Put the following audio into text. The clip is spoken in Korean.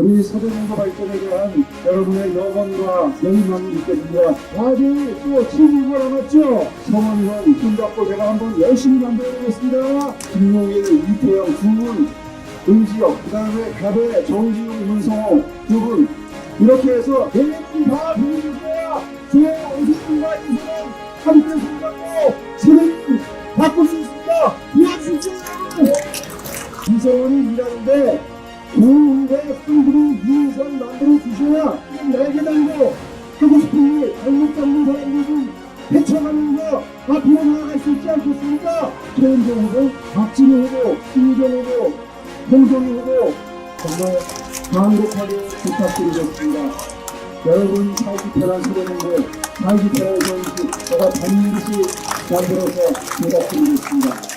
우리 서대문고 발전에 대한 여러분의 염원과 열망이 느껴집니다. 아직 또 7개월 남았죠? 성원이는 힘받고 제가 한번 열심히 만들어보겠습니다. 김용일, 이태영 두 분, 은지혁, 그 다음에 가배, 정지용, 문성호 두 분, 이렇게 해서 네분다 보여줄 거야. 제 오승훈과 인생은 함께 손잡고 세대를 바꿀 수 있습니다. 도와주십시오. 이성원이 일하는데 좋은데 분들이 위해선 만들어 주셔야 날개 달고 하고 싶은 일 잘못 잡는 사람들을 헤쳐가는 거 앞으로 나아갈 수 있지 않겠습니까? 최은정 후보, 박진희 후보, 김정 후보, 홍정희 후보 정말 강력하게 부탁드리겠습니다. 여러분 살기 편한 소리는데 살기 편한 정식 제가 반드시 만들어서 대답드리겠습니다.